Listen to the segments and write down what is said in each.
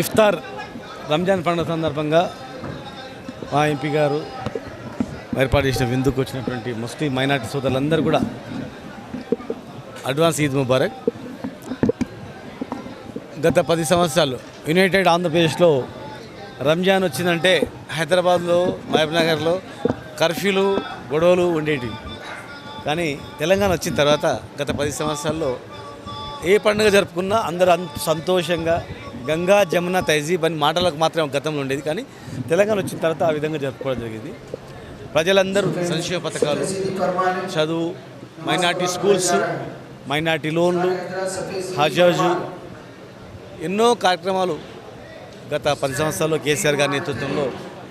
ఇఫ్తార్ రంజాన్ పండుగ సందర్భంగా మా ఎంపీ గారు ఏర్పాటు చేసిన విందుకు వచ్చినటువంటి ముస్లిం మైనార్టీ సోదరులందరూ కూడా అడ్వాన్స్ ఈద్ ముబారక్. గత పది సంవత్సరాలు యునైటెడ్ ఆంధ్రప్రదేశ్లో రంజాన్ వచ్చిందంటే హైదరాబాద్లో మహబూబ్నగర్లో కర్ఫ్యూలు గొడవలు ఉండేటివి. కానీ తెలంగాణ వచ్చిన తర్వాత గత పది సంవత్సరాల్లో ఏ పండుగ జరుపుకున్నా అందరూ సంతోషంగా గంగా జమున తహజీబ్ అని మాటలకు మాత్రం గతంలో ఉండేది. కానీ తెలంగాణ వచ్చిన తర్వాత ఆ విధంగా జరుపుకోవడం జరిగింది. ప్రజలందరూ సంక్షేమ పథకాలు చదువు మైనార్టీ స్కూల్స్ మైనార్టీ లోన్లు హజాజు ఎన్నో కార్యక్రమాలు గత పది సంవత్సరాల్లో కేసీఆర్ గారి నేతృత్వంలో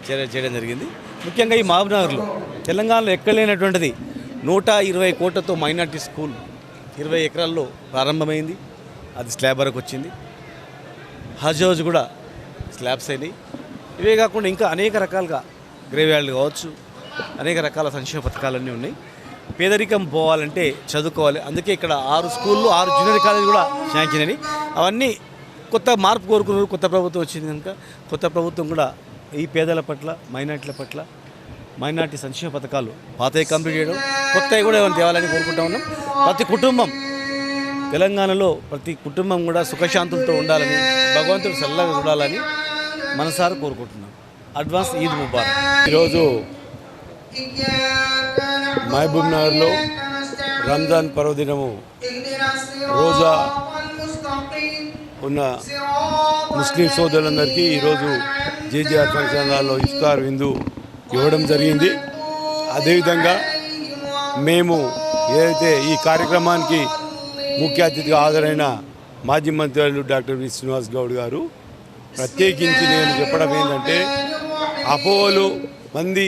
చర్య చేయడం జరిగింది. ముఖ్యంగా ఈ మహబూబ్నగర్లో తెలంగాణలో ఎక్కడ లేనటువంటిది నూట ఇరవై కోట్లతో మైనార్టీ స్కూల్ ఇరవై ఎకరాల్లో ప్రారంభమైంది. అది స్లాబ్ వరకు వచ్చింది. హజ్ హౌజ్ కూడా స్లాబ్స్ అయినాయి. ఇవే కాకుండా ఇంకా అనేక రకాలుగా గ్రేవ్యార్డ్లు కావచ్చు అనేక రకాల సంక్షేమ పథకాలన్నీ ఉన్నాయి. పేదరికం పోవాలంటే చదువుకోవాలి. అందుకే ఇక్కడ ఆరు స్కూళ్ళు ఆరు జూనియర్ కాలేజీ కూడా శాంక్షన్ అయినాయి. అవన్నీ కొత్త మార్పు కోరుకున్నారు కొత్త ప్రభుత్వం వచ్చింది కనుక కొత్త ప్రభుత్వం కూడా ఈ పేదల పట్ల మైనార్టీల పట్ల మైనార్టీ సంక్షేమ పథకాలు పాతవి కంప్లీట్ చేయడం కొత్తవి కూడా ఏమైనా తేవాలని కోరుకుంటా ఉన్నాం. ప్రతి కుటుంబం తెలంగాణలో ప్రతి కుటుంబం కూడా సుఖశాంతులతో ఉండాలని భగవంతుడు చల్లగా చూడాలని మనసారా కోరుకుంటున్నాం. అడ్వాన్స్ ఈద్ ముబారక్. ఈరోజు మహబూబ్ నగర్లో రంజాన్ పర్వదినము రోజా ఉన్న ముస్లిం సోదరులందరికీ ఈరోజు జేజీఆర్ ఫంక్షన్లలో హాల్లో ఇఫ్తార్ విందు ఇవ్వడం జరిగింది. అదేవిధంగా మేము ఏదైతే ఈ కార్యక్రమానికి ముఖ్య అతిథిగా హాజరైన మాజీ మంత్రులు డాక్టర్ వి శ్రీనివాస్ గౌడ్ గారు. ప్రత్యేకించి నేను చెప్పడం ఏంటంటే అపోహలు మంది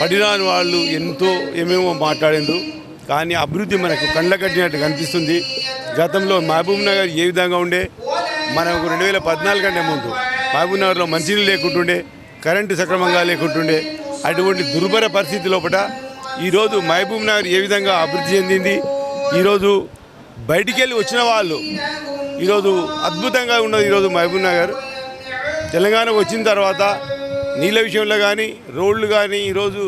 పడిరాని వాళ్ళు ఎంతో ఏమేమో మాట్లాడిండ్రు కానీ అభివృద్ధి మనకు కండ్ల కట్టినట్టు కనిపిస్తుంది. గతంలో మహబూబ్ నగర్ ఏ విధంగా ఉండే మనకు రెండు వేల పద్నాలుగు కంటే ముందు మహబూబ్ నగర్లో మంచినీళ్ళు లేకుంటుండే కరెంటు సక్రమంగా లేకుంటుండే అటువంటి దుర్భర పరిస్థితి లోపల ఈరోజు మహబూబ్ నగర్ ఏ విధంగా అభివృద్ధి చెందింది ఈరోజు బయటికి వెళ్ళి వచ్చిన వాళ్ళు. ఈరోజు అద్భుతంగా ఉన్నది ఈరోజు మహబూబ్ నగర్. తెలంగాణ వచ్చిన తర్వాత నీళ్ళ విషయంలో కానీ రోడ్లు కానీ ఈరోజు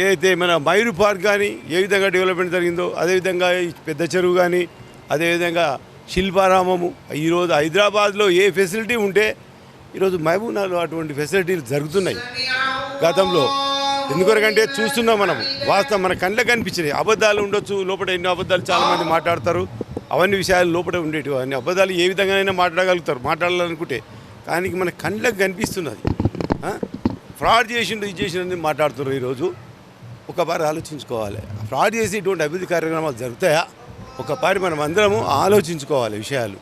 ఏదైతే మన మైరు పార్క్ కానీ ఏ విధంగా డెవలప్మెంట్ జరిగిందో అదేవిధంగా ఈ పెద్ద చెరువు కానీ అదేవిధంగా శిల్పారామము ఈరోజు హైదరాబాద్లో ఏ ఫెసిలిటీ ఉంటే ఈరోజు మహబూబ్నగర్లో అటువంటి ఫెసిలిటీలు జరుగుతున్నాయి. గతంలో ఎందుకొరకంటే చూస్తున్నాం మనం. వాస్తవం మన కళ్ళకి కనిపించినాయి. అబద్ధాలు ఉండొచ్చు లోపల ఎన్నో అబద్ధాలు చాలామంది మాట్లాడతారు. అవన్నీ విషయాలు లోపల ఉండేటివి. అన్ని అబద్ధాలు ఏ విధంగానైనా మాట్లాడగలుగుతారు మాట్లాడాలనుకుంటే. కానీ మన కళ్ళకి కనిపిస్తున్నది. ఫ్రాడ్ చేసిండు ఇది చేసిండు మాట్లాడుతున్నారు ఈరోజు. ఒకసారి ఆలోచించుకోవాలి. ఫ్రాడ్ చేసి ఇటువంటి అభివృద్ధి కార్యక్రమాలు జరుగుతాయా? ఒకసారి మనం అందరము ఆలోచించుకోవాలి విషయాలు.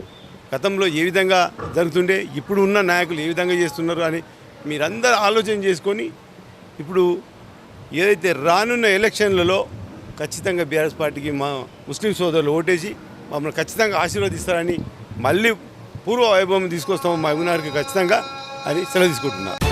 గతంలో ఏ విధంగా జరుగుతుండే ఇప్పుడు ఉన్న నాయకులు ఏ విధంగా చేస్తున్నారు అని మీరందరూ ఆలోచన చేసుకొని ఇప్పుడు ఏదైతే రానున్న ఎలక్షన్లలో ఖచ్చితంగా బీఆర్ఎస్ పార్టీకి మా ముస్లిం సోదరులు ఓటేసి మమ్మల్ని ఖచ్చితంగా ఆశీర్వదిస్తారని మళ్ళీ పూర్వ వైభవం తీసుకొస్తాము మా అభినారికి ఖచ్చితంగా అని సెలవు తీసుకుంటున్నారు